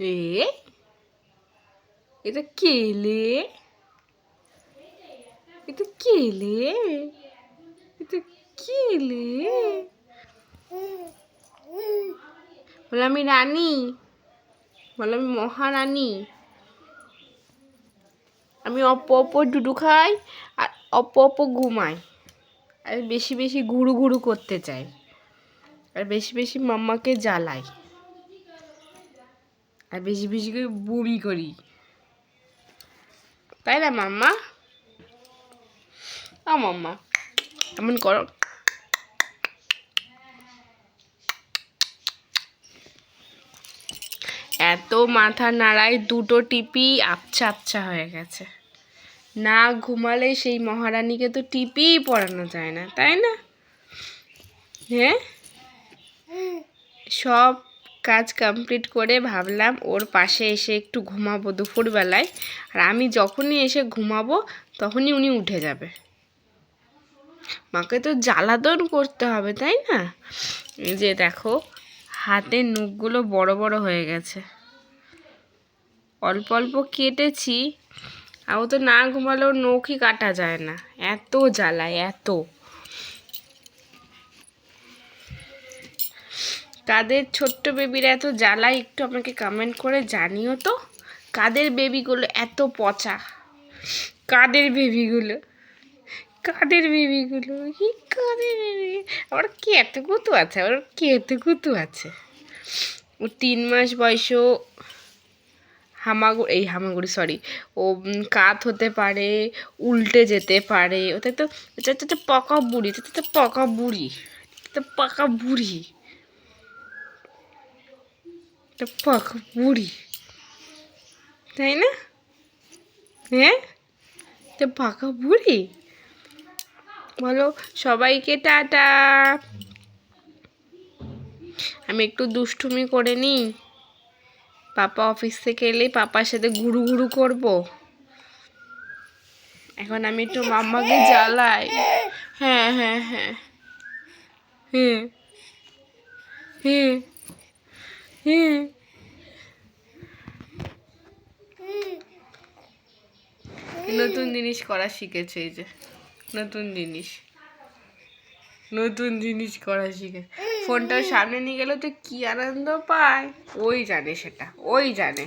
এ? এটা কেলে এটা কেলে এটা কেলে বলে আমি রানী। বলে আমি মহারানী। আমি অপ অপ ডুডু খাই আর অপ অপ ঘুমাই। আর বেশি বেশি ঘুরু ঘুরু করতে চাই। আর বেশি বেশি মাম্মাকে জ্বালাই। আর বেশি বেশি করে বমি করি। তাই না, মাম্মা? আ মাম্মা, এমন করো। এত মাথা নাড়ায়, দুটো টিপি আবছা আবছা হয়ে গেছে। না ঘুমালে সেই মহারানীকে তো টিপিই পড়ানো যায় না, তাই না? হ্যাঁ? সব কাজ কমপ্লিট করে ভাবলাম ওর পাশে এসে একটু ঘুমাবো দুপুরবেলায়। আর আমি যখনই এসে ঘুমাবো তখনই উনি উঠে যাবে। মাকে তো জ্বালাতন করতে হবে, তাই না? যে দেখো, হাতের নখগুলো বড় বড় হয়ে গেছে। অল্প অল্প কেটেছি, আর ও তো না ঘুমালেও নখই কাটা যায় না। এত জ্বালায়, এত। কাদের ছোট্ট বেবিরা এত জ্বালায় একটু আমাকে কমেন্ট করে জানিও তো। কাদের বেবিগুলো এত পচা? কাদের বেবিগুলো? কাদের বেবিগুলো? কি কাদের বেবি? আবার আমার কেতে কুতু আছে? আমার কেতে কুতু আছে? ও তিন মাস বয়সেও হামাগুড়ি এই হামাগুড়ি সরি ও কাত হতে পারে, উল্টে যেতে পারে, ওতে তো পকা বুড়ি তো পাকা বুড়ি এটা পাকা বুড়ি এটা পাকা বুড়ি। তাই না? হ্যাঁ এটা পাকা বুড়ি? বলো, সবাইকে টাটা। আমি একটু দুষ্টুমি করে নিই। পাপা অফিস থেকে এলেই পাপার সাথে ঘুরু ঘুরু করব। এখন আমি একটু মাম্মাকে জ্বালাই। হ্যাঁ হ্যাঁ হ্যাঁ। হ্যাঁ হ্যাঁ। নতুন জিনিস করা শিখেছে এই যে। নতুন জিনিস। নতুন জিনিস করা শিখে ফোনটা সামনে নিয়ে গেলে তো কি আনন্দ পায়? ওই জানে সেটা, ওই জানে।